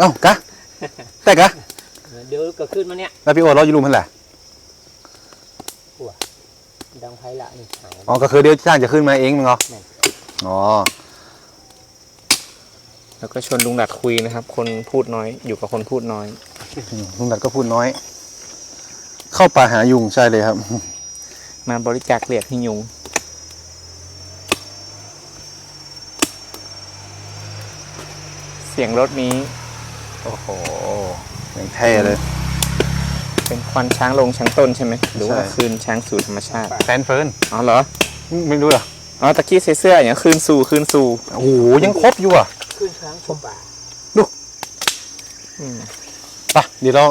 เอ้ากะแต่กะเดี๋ยวก็ขึ้นมาเนี่ยแล้วพี่โอเราอยู่รูมเท่าไหร่ดังไพละนี่หายอ๋อก็คือเดี๋ยวช่างจะขึ้นมาเองมึงเหรอแม่นอ๋อแล้วก็ชวนลุงดัดคุยนะครับ คนพูดน้อย อยู่กับคนพูดน้อยอืมลุงดัดก็พูดน้อย เข้าป่าหายุงใช่เลยครับ มาบริจาคเหรียญให้ยุงเสียงรถนี้ โอ้โหอย่างเท่เลย เป็นควันช้างลงช้างต้นใช่ไหมหรือว่าใช่ คืนช้างสู่ธรรมชาติแฟนเฟิร์นอ๋อเหรอไม่รู้เหรออ๋อตะกี้ใส่เสื้ออย่างคืนสู่คืนสู่โอ้โหยังครบอยู่อะขึ้นช้างชมป่าอืมไปเดี๋ยวเรา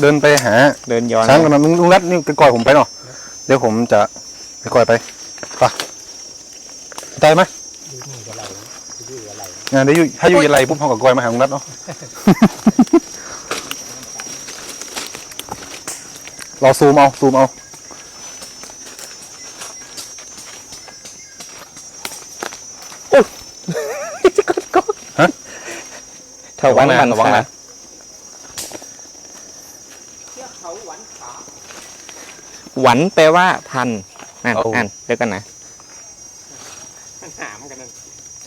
เดินไปหาเดินย้อนช้างกันนะลุงลุงรัดนี่ไปก่อยผมไปเนาะเดี๋ยวผมจะไปก่อยไปไปตายไหม ดูนี่อะไรนะดูอะไรนะ งานเดี๋ยวอยู่ถ้าอยู่ยันไรปุ๊บเขากับก่อยมาหาลุงรัดเนาะ เราซูมเอา ซูมเอาเถาวันระวังนะมันระวังขานะเชือกเขาหวันขาหวันแปลว่าพันอ่านเอาอ่านเดี๋ยวกันนะมันหามกันนั่น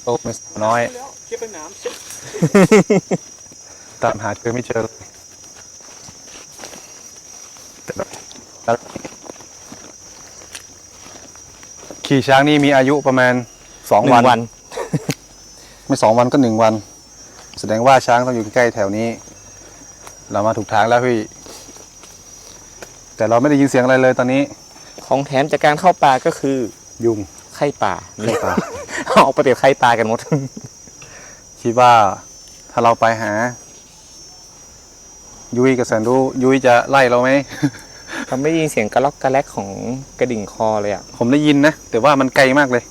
โอ้ไม่น้อย แล้วเชือกเป็นน้ำเชือกตามหาเจอไม่เจอเลยแต่แบบแล้วขี่ช้างนี่มีอายุประมาณสองหนึ่วันงวันไม่สองวันก็หนึ่งวัน แสดงว่าช้างต้องอยู่ใกล้ๆแถวนี้ เรามาถูกทางแล้วพี่ แต่เราไม่ได้ยินเสียงอะไรเลยตอนนี้ ของแถมจากการเข้าป่าก็คือยุงไข่ป่าไข่ป่าออกไปเดี๋ยวไข่ป่ากันหมด คิดว่าถ้าเราไปหา ยุ้ยกับแสนรู้ยุ้ยจะไล่เราไหม เราไม่ได้ยินเสียงกระลอกกระแลกของกระดิ่งคอเลยอะ ผมได้ยินนะ แต่ว่ามันไกลมากเลย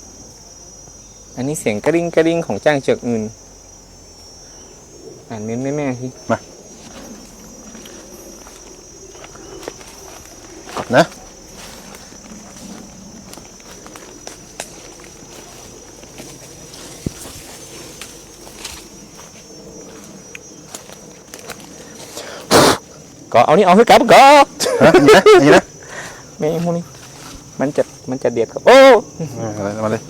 อันนี้เสียงกระดิ่งกระดิ่งของจ้างเจือกอื่น อ่านเม้นแม่แม่ๆสินะ ก็เอานี่เอาให้กลับก็ฮะอย่างนี้นะอย่างนี้นะไม่พวกนี้มันจะมันจะเดียดกับโอ้เออเอามาเลย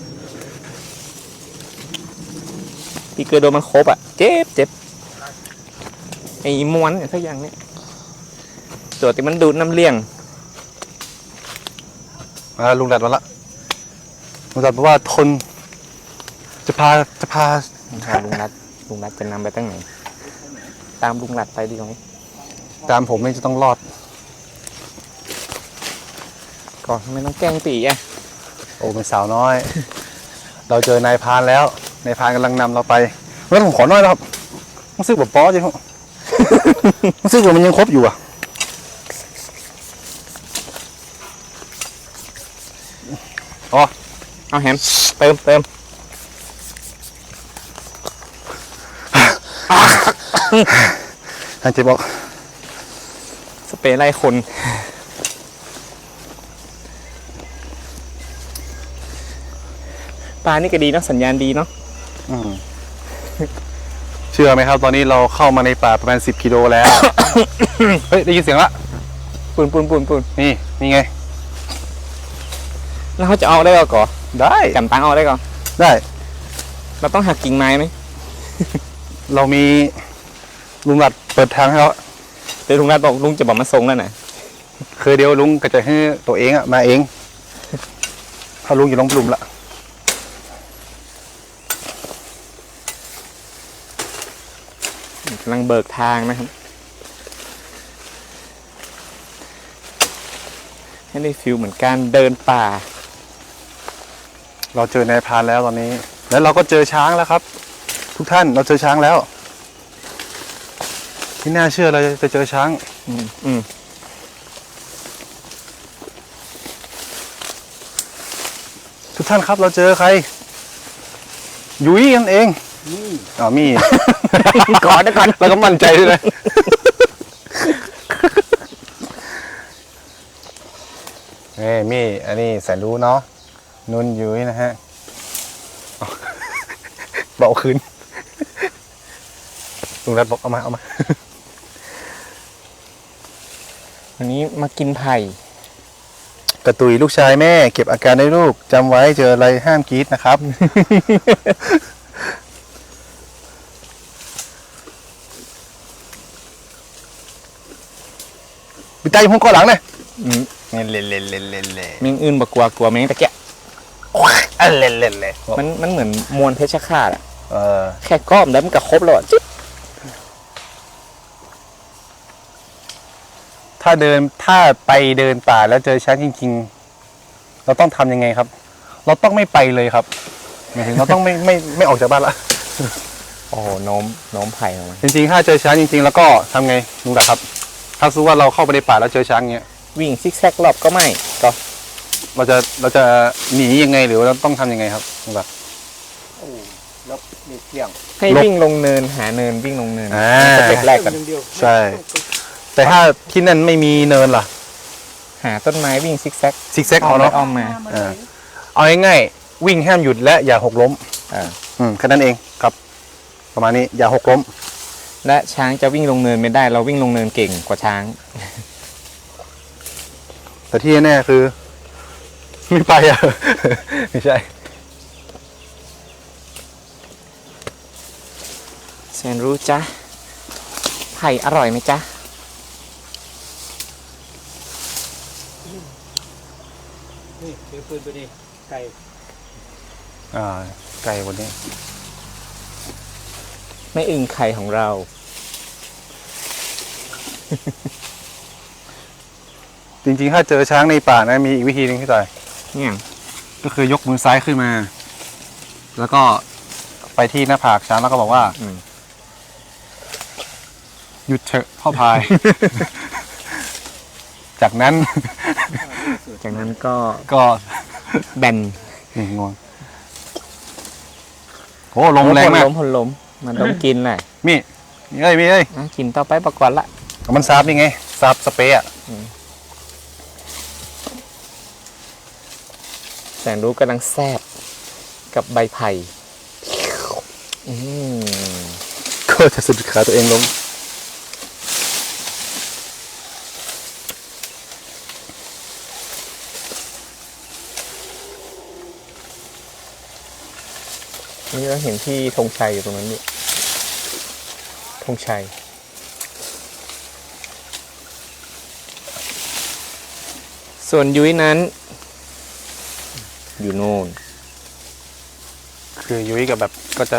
ปีเกอร์โดนมันครบอะเจ็บเจ็บไอ้ม้วนเนี่ยสักอย่างเนี่ยตัวที่มันดูดน้ำเลี้ยงมาลุงดัดมาละลุงดัดบอกว่าทน จะพาจะพาหาลุงรัดลุงรัดจะนำไปตั้งไหนตามลุงรัดไปดีกว่าไหม ตามผมนี่จะต้องรอด ก่อนทำไมต้องแกล้งตีอะโอ้เป็นสาวน้อย เราเจอนายพรานแล้วนายพรานกำลังนำเราไปงั้นผมขอน้อยนะครับมันซื้อแบบป๊อจริงครับมันซื้อแบบมันยังครบอยู่อะเอาแฮมเติมเติมท่านเจะบอกส เปรย์ไล่คน ปลานี่ก็ดีเนาะสัญญาณดีเนาะอืมเชื่อไหมครับ ตอนนี้เราเข้ามาในป่าประมาณสิบกิโลแล้ว เฮ้ย ได้ยินเสียงละปูนปูนปูนปูนนี่ นี่ไง แล้วเขาจะเอาได้ก่อนได้ จำตังเอาได้ก่อนได้ เราต้องหักกิ่งไม้ไหม เรามีลุงหลัดเปิดทางให้แล้ว เดี๋ยวลุงรัดบอกลุงจะบอกมาส่งแล้วนะคือเดี๋ยวลุงก็จะให้ตัวเองอะมาเองถ้าลุงอยู่ลงปลุมละกำลังเบิกทางนะครับ ให้ได้ฟิลเหมือนการเดินป่า เราเจอนายพรานแล้วตอนนี้ แล้วเราก็เจอช้างแล้วครับ ทุกท่านเราเจอช้างแล้ว ไม่น่าเชื่อเลยจะเจอช้าง อืมอืมทุกท่านครับเราเจอใคร ยุ้ยกันเองนี่อ๋อมี่ ก่อนนะก่อนแล้วก็มั่นใจด้วยนะเอ้ยมี่อันนี้แสนรู้เนาะนุ่นยุ้ยนะฮะเอาเบาขึ้นลุงรัฐบอกเอามาเอามา วันนี้มากินไผ่กระตุยลูกชายแม่ เก็บอาการได้ลูกจำไว้เจออะไรห้ามกรีดนะครับ ปิดตาอยู่ห้องก้อนหลังเลยอืมเล่นเล่นเล่นเล่นเล่นแมงอื่นบกลัวกลัวแมงตะแกะเล่นเล่นเล่นมันมันเหมือนมวลเพชรฆาตอะเออแค่ก้อมแล้วมันก็ครบแล้วอะจิ๊บ ถ้าเดินถ้าไปเดินป่าแล้วเจอช้างจริง ๆ เราต้องทำยังไงครับ เราต้องไม่ไปเลยครับหมายถึงเราต้องไม่ไม่ไม่ออกจากบ้านละโอ้โหโน้มโน้มไผ่ออกมาจริงๆ ถ้าเจอช้างจริง ๆ แล้วก็ทำไงลุงดักครับ ถ้าสมมุติว่าเราเข้าไปในป่าแล้วเจอช้างเงี้ย วิ่งซิกแซกรอบก็ไม่ก็เราจะเราจะหนียังไงหรือว่าเราต้องทำยังไงครับลุงดักแล้วมีเที่ยงให้ลบวิ่งลงเนินหาเนินวิ่งลงเนินอ่า สเต็ปแรกก่อนอย่างเดียวใช่ แต่ถ้าที่นั่นไม่มีเนินล่ะ หาต้นไม้วิ่งซิกแซกซิกแซกเอาเนาะ อ้อมมาเออเอาง่ายๆวิ่งห้ามหยุดและอย่าหกล้มอ่าอืมแค่นั้นเองครับ ประมาณนี้อย่าหกล้ม และช้างจะวิ่งลงเนินไม่ได้ เราวิ่งลงเนินเก่งกว่าช้าง แต่ที่แน่ๆคือ ไม่ไปอะ ไม่ใช่ แสนรู้จ้ะไผ่อร่อยไหมจ๊ะ นี่ถือปืนไปดิไก่อ่า ไกลกว่านี้ ไม่อึงไข่ของเรา จริงๆ ถ้าเจอช้างในป่านะมีอีกวิธีหนึงพี่ต่อยเนี่ยก็คือยกมือซ้ายขึ้นมา แล้วก็ไปที่หน้าผากช้างแล้วก็บอกว่า อืม หยุดเถอะพ่อพาย จากนั้น จากนั้นก็ก็แบนนี่งวงโอ้ลมแรงมากล้มพลล้มมันต้องกินแหละมีมีเอ้ยมีเอ้ยอะกินต่อไปประกวดละมันซาบนี่ไงซาบสเปรย์อะแสนรู้กำลังแซบกับใบไผ่อืมก็จะสะดุดขาตัวเองล้ม นี่เราเห็นที่ธงชัยอยู่ตรงนั้นนี่ธงชัย ส่วนยุ้ยนั้น อยู่โน่น คือยุ้ยกับแบบก็จะ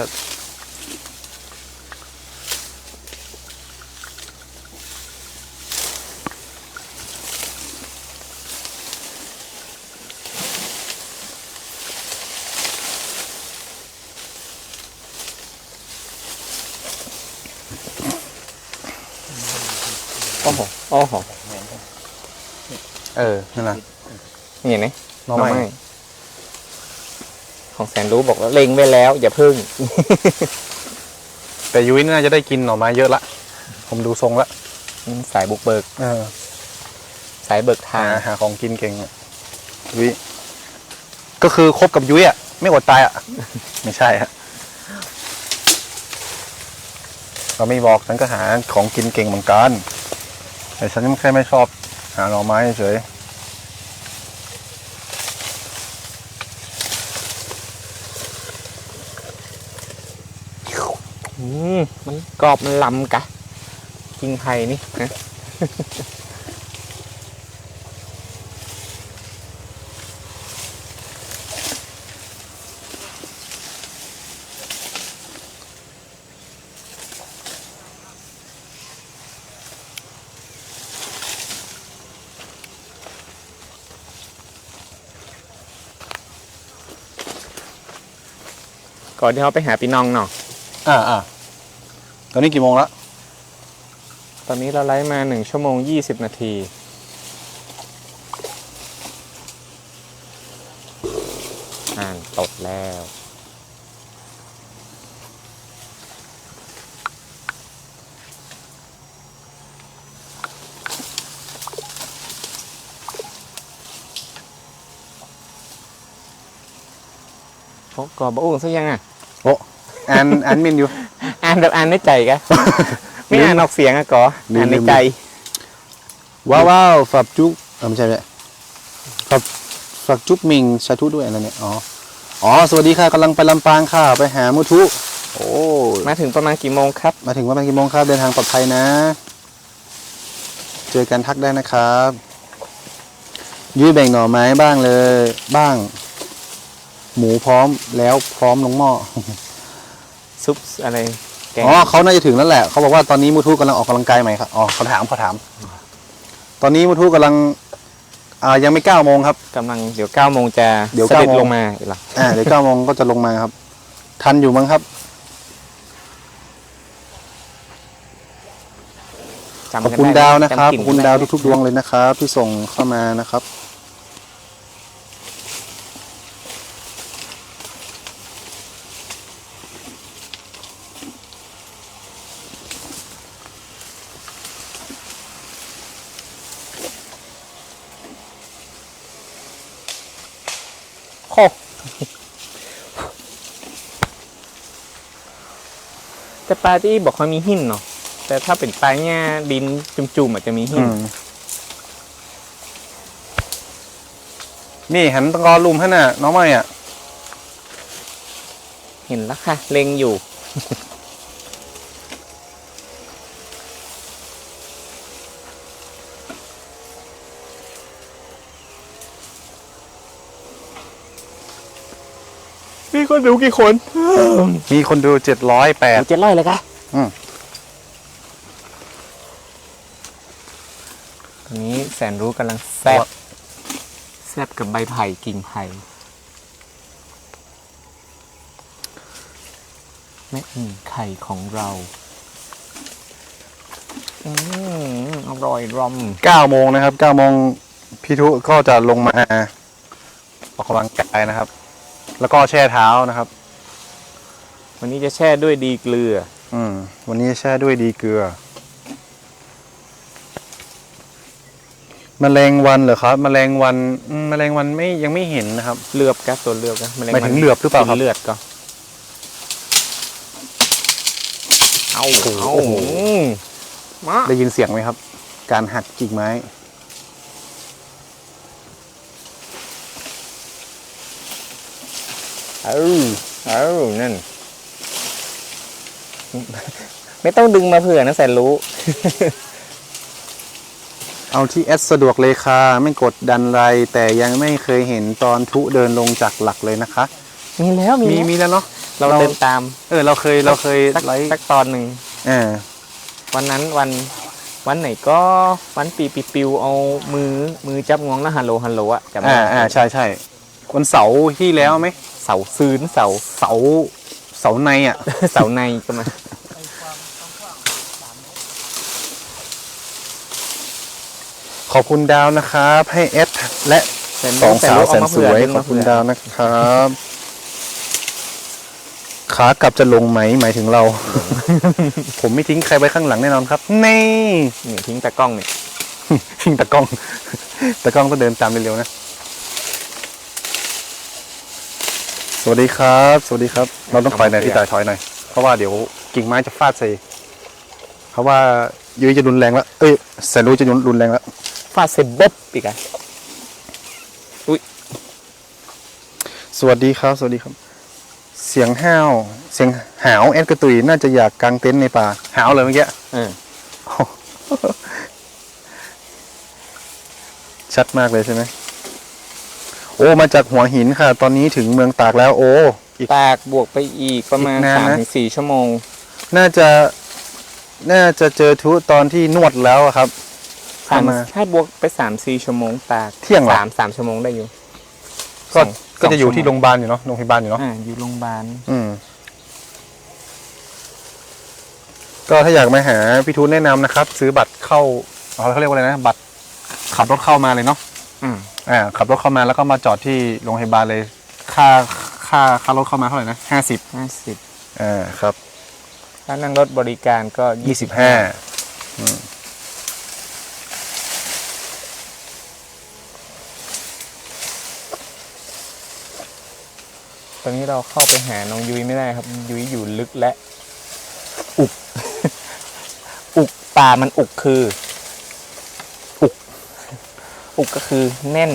โอ้โหโอ้โหเออนั่นแหละนี่เห็นไหมหน่อไม้ของแสนรู้บอกว่าเล็งไว้แล้ว อย่าพึ่ง แต่ยุ้ยน่าจะได้กินหน่อไม้เยอะละ ผมดูทรงละสายบุกเบิก เออ สายเบิกหาทางหาของกินเก่งอะยุ้ยก็คือคบกับยุ้ยอะ ไม่อดตายอะ ไม่ใช่ฮะเราไม่บอกฉันก็หาของกินเก่งเหมือนกัน แต่ฉันแค่ไม่ชอบหาหน่อไม้เฉยอืมมันกรอบมันลำกะกิงไผ่นี่นะ ก่อนที่เขาไปหาพี่น้องเนาะอ่าอ่าตอนนี้กี่โมงละตอนนี้เราไลฟ์มาหนึ่งชั่วโมงยี่สิบนาที อ่านตดแล้วโอ้กรอบบะ อุ่งซะยังอะอ่านอ่านมินอยู่ อ่านานแบบอ่านในใจกะไม่อ่านออกเสียงอะก่อลืมอ่านในลืมใจ ว้าวว้าวฝับจุ๊บเอ่อไม่ใช่ไม่ใช่ฝับฝักจุ๊บมิงชาทุด้วยอะไรเนี่ยอ๋ออ๋อ สวัสดีค่ะกำลังไปลำปางค่ะ ไปหามุทุ โอ้มาถึงประมาณกี่โมงครับ มาถึงประมาณกี่โมงครับเดินทางปลอดภัยนะ เจอกันทักได้นะครับยุ้ยแบ่งหน่อไม้บ้างเลย บ้าง หมูพร้อมแล้วพร้อมลงหม้อ ซุปอะไรแกงอ๋อเขาน่าจะถึงแล้วแหละเขาบอกว่าตอนนี้มุทุกำลังออกกำลังกายใหม่ครับอ๋อเขาถามเขาถาม ตอนนี้มุทุกำลังอ่ายังไม่เก้าโมงครับ กำลังเดี๋ยวเก้าโมงจะเดี๋ยวสด็จ9โมง ลงมาอีกเหรออ่าเดี๋ยวเก้าโมงก็จะลงมาครับ ทันอยู่มั้งครับ จำขอบกันคุณไไหมดาวนะครับจำกขลิ่อบคุณไไดาวทุกๆดวงเลยนะครับ ที่ส่งเข้ามานะครับ โอ้แต่ปลาที่บอกเขามีหินเนาะแต่ถ้าเป็นปลาเนี่ยดินจุ่มๆอาจจะมีหิอืนมนี่หันตะกอลุมให้น่ะ น้องใหม่อะ เห็นแล้วค่ะ เล็งอยู่ มีคนดูกี่คน มีคนดูเจ็ดร้อยแปดเจ็ดร้อยเลยค่ะอืมตอนนี้แสนรู้กำลังแซบแซบกับใบไผ่กิ่งไผ่แม่อิ่งไข่ของเราอืมอร่อยรอมเก้าโมงนะครับเก้าโมงพี่ทุก็จะลงมาออกกำลังกายนะครับ แล้วก็แช่เท้านะครับ วันนี้จะแช่ด้วยดีเกลือ อืม วันนี้แช่ด้วยดีเกลือแมลงวันเหรอครับแมลงวันอืมแมลงวันไม่ยังไม่เห็นนะครับเลือบกัตัวเลือบกัแมลงหมายถึงเหลือบหรือเปล่าครับ กินเลือดก็ เอาโอ้โห เอาโอ้โหมา ได้ยินเสียงไหมครับ การหักกิ่งไม้ เอาเอานั่น ไม่ต้องดึงมาเผื่อนะแสนรู้ เอาที่แอดสะดวกเลยค่ะ ไม่กดดันไร แต่ยังไม่เคยเห็นตอนทุเดินลงจากหลักเลยนะคะ มีแล้วมีมีแล้วมีแล้วเนาะเราเราเดินตาม เออ เราเคยเราเคยสักไลฟ์สักตอนหนึ่งเออวันนั้นวันวันไหนก็วันปีปีปิวเอามือมือจับงวงแล้วฮัลโหลฮัลโหลอะจำได้อ่าอ่าใช่ใช่ วันเสาร์ที่แล้วไหมเสาซืนเสาเสาเสาในอะ เสาในก็มาขอบคุณดาวนะครับ ให้เอสและแสนสองสาวแสเอนมสวยเผื่ขอบคุณเผื่ดาวนะครับขากลับจะลงไหมหมายถึงเรา ผมไม่ทิ้งใครไว้ข้างหลังแน่นอนครับนี่นี่ทิ้งตะกล้องเนี่ยทิ้งตะกล้องตะกล้องต้องเดินตามเร็วๆนะ สวัสดีครับ สวัสดีครับ เราต้องถอยหน่อยพี่ตายถอยหน่อย เพราะว่าเดี๋ยวกิ่งไม้จะฟาดใส่ เพราะว่ายุ้ยจะรุนแรงแล้ว เอ้ยแสนรู้จะรุนแรงแล้ว ฟาดเซบบบอีกอะสวัสดีครับ สวัสดีครับ เสียงห้าว เสียงหาวแอดกระตุยน่าจะอยากกางเต็นท์ในป่า หาวเลยเมื่อกี้เออชัดมากเลยใช่ไหมโอ้มาจากหัวหินค่ะ ตอนนี้ถึงเมืองตากแล้วโอ้อีก ตากบวกไปอีกประมาณอีกนานสามนะ ถึงสี่ชั่วโมง น่าจะ น่าจะเจอทุตอนที่นวดแล้วอะครับ สามเข้ามาถ้าบวกไปสามสี่ชั่วโมงตากเที่ยงเหรอ สามสามชั่วโมงได้อยู่ก็สองก็จะอยู่สงที่ชั่โรวงพยาบาลอยู่เนาะโรงพยาบาลอยู่เนาะอ่าอยู่โรงพยาบาลอืม ก็ถ้าอยากมาหาพี่ทูนแนะนำนะครับ ซื้อบัตรเข้าเอาเขาเรียกว่าอะไรนะ บัตรขับรถเข้ามาเลยเนาะ อืม อ่าขับรถเข้ามาแล้วก็มาจอดที่โรงพยาบาลเลย ค่าค่าค่ารถเข้ามาเท่าไหร่นะห้าสิบห้าสิบอ่าครับถ้านั่งรถบริการก็ยี่สิบห้าตอนนี้เราเข้าไปหาน้องยุ้ยไม่ได้ครับ ยุ้ยอยู่ลึกและ อุกปลามันอุกคืออุก อุกก็คือแน่น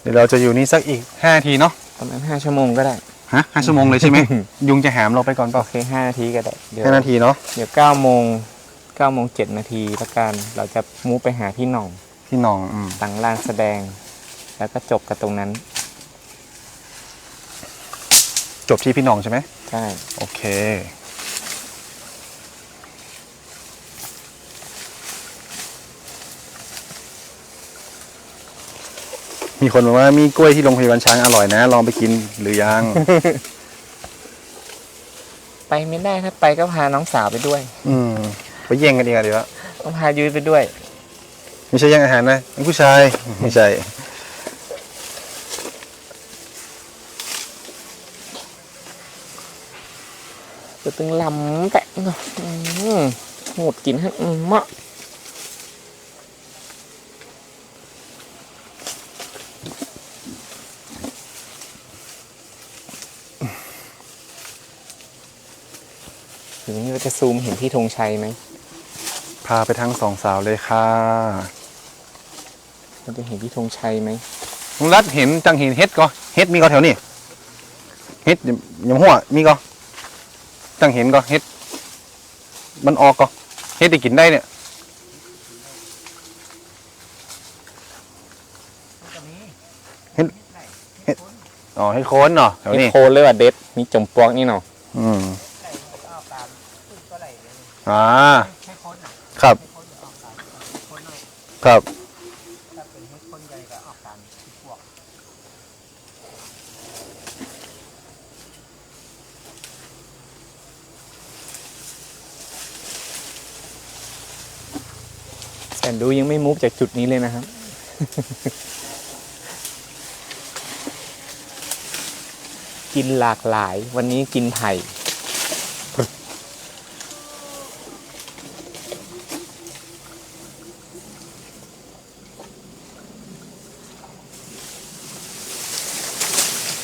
เดี๋ยวเราจะอยู่นี่สักอีกห้านาทีเนาะประมาณห้าชั่วโมงก็ได้ ฮะห้าชั่วโมงเลยใช่ไหม ยุงจะหามเราไปก่อนเปโอล่าเคห้านาทีก็ได้ เดี๋ยวห้านาทีเนาะเดี๋ยวเก้าโมงเก้าโมงเจ็ดนาทีละกันเราจะมูฟไปหาพี่หน่องพี่หน้องอืมหลังลานแสดง แล้วก็จบกับตรงนั้น จบที่พี่หน้องใช่ไหม ใช่โอเค มีคนบอกว่ามีกล้วยที่โรงพยาบาลช้างอร่อยนะ ลองไปกินหรือยัง ไปไม่ได้ถ้าไปก็พาน้องสาวไปด้วย อืม ไปแย่งกันเองอะเดี๋ยวต้องพายุ้ยไปด้วย ไม่ใช่แย่งอาหารนะเป็นผู้ชาย ไม่ใช่ ตึงลำแต่อื้อหมดกินให้อืมมะถึงนี้เราจะซูมเห็นพี่ธงชัยไหม พาไปทั้งสองสาวเลยค่ะ เราจะเห็นพี่ธงชัยไหมลุงรัดเห็นจังเห็นเฮ็ดก็เฮ็ดมีก็แถวนี้เฮ็ดยำหัวมีก็ จังเห็นก็เฮ็ด มันออกก็เฮ็ดได้กินได้เนี่ยอ๋อเฮ็ดโคนเนาะแถวนี่นี้โคเลยว่ะเด็ดมีจมปลวกนี่เนาะอืมอ้าวตามขึ้นก็ไหลเลยอ่าให้คนอะครับให้คนออกตามคนหน่อยครับ ถ้าเป็นให้คนใหญ่ก็ออกตามที่พวก แสนดูยังไม่มูฟจากจุดนี้เลยนะครับ กินหลากหลาย วันนี้กินไผ่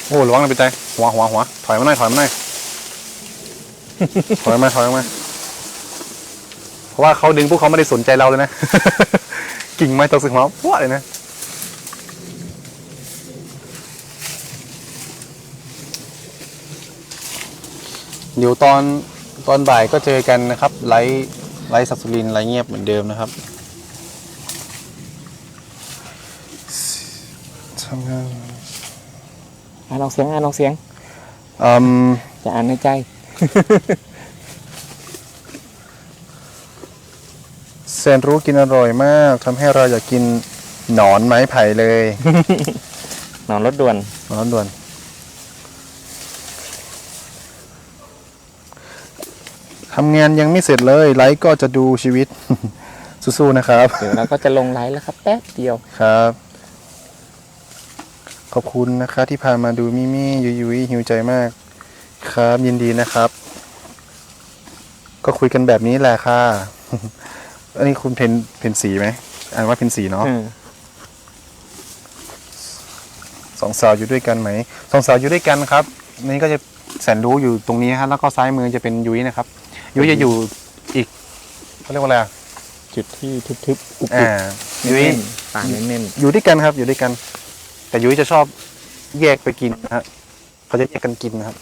โอ้ระวังนะพี่ใจหัวหัวหัวถอยมาหน่อยถอยมาหน่อยถอยมาถอยมา เพราะว่าเขาดึงพวกเขาไม่ได้สนใจเราเลยนะ กิ่งไม้ตกสึกหัวพวดเลยนะเดี๋ยวตอนตอนบ่ายก็เจอกันนะครับ ไลฟ์ไลฟ์สับสุรินทร์ไลฟ์เงียบเหมือนเดิมนะครับทำงานอ่านออกเสียงอ่านออกเสียง อืม อย่าอ่านในใจ แสนรู้กินอร่อยมากทำให้เราอยากกินหนอนไม้ไผ่เลยนอนรถด่วนหนอนด่วน ทำงานยังไม่เสร็จเลยไลฟ์ก็จะดูชีวิต สู้ๆนะครับ เดี๋ยวเราก็จะลงไลฟ์แล้วครับ แป๊บเดียว ครับ ขอบคุณนะคะ ที่พามาดูมิมี่ยุยยุยหิวใจมาก ครับ ยินดีนะครับ ก็คุยกันแบบนี้แหละค่ะ อันนี้คุณเพนเพนสีไหมอ่านว่าเพนสีเนาะอืมสองสาวอยู่ด้วยกันไหมสองสาวอยู่ด้วยกันครับ นี่ก็จะแสนรู้อยู่ตรงนี้ฮะแล้วก็ซ้ายมือจะเป็นยุ้ยนะครับ ยุ้ยจะอยู่อีกเขาเรียกว่าอะไรอะจุดที่ทึบๆอุบอ่าๆยุ้ยเน้นๆป่าเน้นอยู่ด้วยกันครับ อยู่ด้วยกัน แต่ยุ้ยจะชอบแยกไปกินนะฮะเขาจะแยกกันกินนะครับ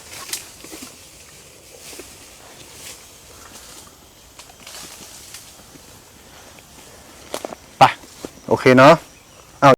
โอเคเนาะ